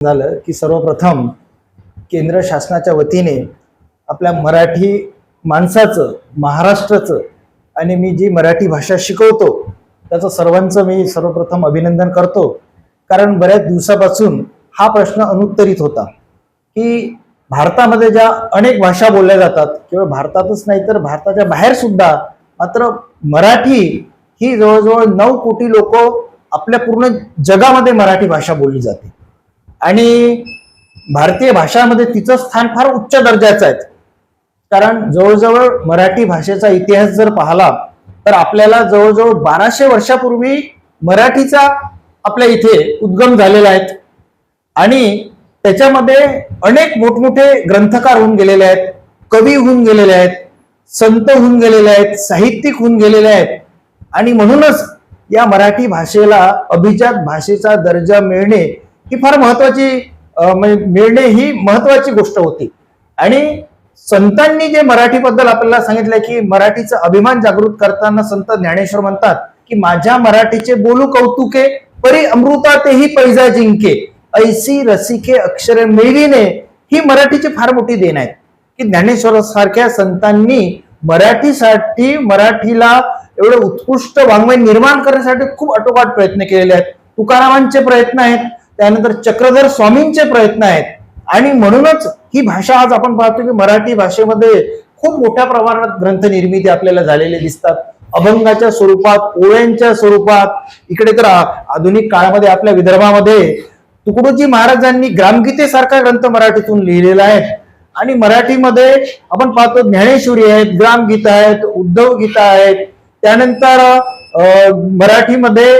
झालं की सर्वप्रथम केंद्र शासनाच्या वतीने आपल्या मराठी माणसाचं महाराष्ट्राचं आणि मी जी मराठी भाषा शिकवतो त्याचं सर्वांचं मी सर्वप्रथम अभिनंदन करतो. कारण बऱ्याच दिवसापासून हा प्रश्न अनुत्तरित होता की भारतामध्ये ज्या अनेक भाषा बोलल्या जातात केवळ भारतातच नाही तर भारताच्या बाहेर सुद्धा मात्र मराठी ही जवळजवळ नऊ कोटी लोक आपल्या पूर्ण जगामध्ये मराठी भाषा बोलली जाते. आणि भारतीय भाषांमध्ये तिचं स्थान फार उच्च दर्जाचं आहे. कारण जवळजवळ मराठी भाषेचा इतिहास जर पाहिला तर आपल्याला जवळजवळ बाराशे वर्षापूर्वी मराठीचा आपल्या इथे उद्गम झालेला आहे. आणि त्याच्यामध्ये अनेक मोठमोठे ग्रंथकार होऊन गेलेले आहेत कवी होऊन गेलेले आहेत संत होऊन गेलेले आहेत साहित्यिक होऊन गेलेले आहेत. आणि म्हणूनच या मराठी भाषेला अभिजात भाषेचा दर्जा मिळणे ही फार महत्वाची म्हणजे मिळणे ही महत्वाची गोष्ट होती. आणि संतांनी जे मराठीबद्दल आपल्याला सांगितलं की मराठीचा अभिमान जागृत करताना संत ज्ञानेश्वर म्हणतात की माझ्या मराठीचे बोलू कौतुके परी अमृता तेही पैजा जिंके. ऐसी रसिके अक्षर मिळविणे ही मराठीची फार मोठी देण आहे. की ज्ञानेश्वर सारख्या संतांनी मराठीसाठी मराठीला एवढं उत्कृष्ट वाङ्मय निर्माण करण्यासाठी खूप अटोकाट प्रयत्न केलेले आहेत. तुकारामांचे प्रयत्न आहेत. त्यानंतर चक्रधर स्वामींचे प्रयत्न आहेत. आणि म्हणूनच ही भाषा आज आपण पाहतो की मराठी भाषेमध्ये खूप मोठ्या प्रमाणात ग्रंथ निर्मिती आपल्याला झालेले दिसतात. अभंगाच्या स्वरूपात ओळ्यांच्या स्वरूपात. इकडे तर आधुनिक काळामध्ये आपल्या विदर्भामध्ये तुकडोजी महाराजांनी ग्रामगीतेसारखा ग्रंथ मराठीतून लिहिलेला आहे. आणि मराठीमध्ये आपण पाहतो ज्ञानेश्वरी आहेत ग्रामगीता आहेत उद्धव गीता आहेत. त्यानंतर मराठीमध्ये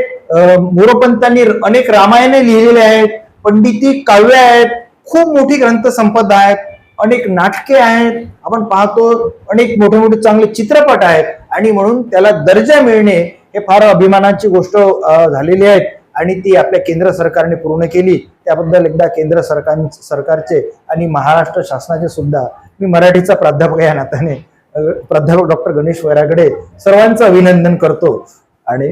मोरोपंतांनी अनेक रामायणे लिहिलेले आहेत पंडिती काव्य आहेत खूप मोठी ग्रंथसंपदा आहेत अनेक नाटके आहेत आपण पाहतो अनेक मोठे मोठे चांगले चित्रपट आहेत आणि म्हणून त्याला दर्जा मिळणे हे फार अभिमानाची गोष्ट झालेली आहे आणि ती आपल्या केंद्र सरकारने पूर्ण केली. त्याबद्दल एकदा केंद्र सरकार सरकारचे आणि महाराष्ट्र शासनाचे सुद्धा मी मराठीचा प्राध्यापक या नात्याने. प्राध्यापक डॉक्टर गणेश वैरागडे सर्वांचं अभिनंदन करतो. आणि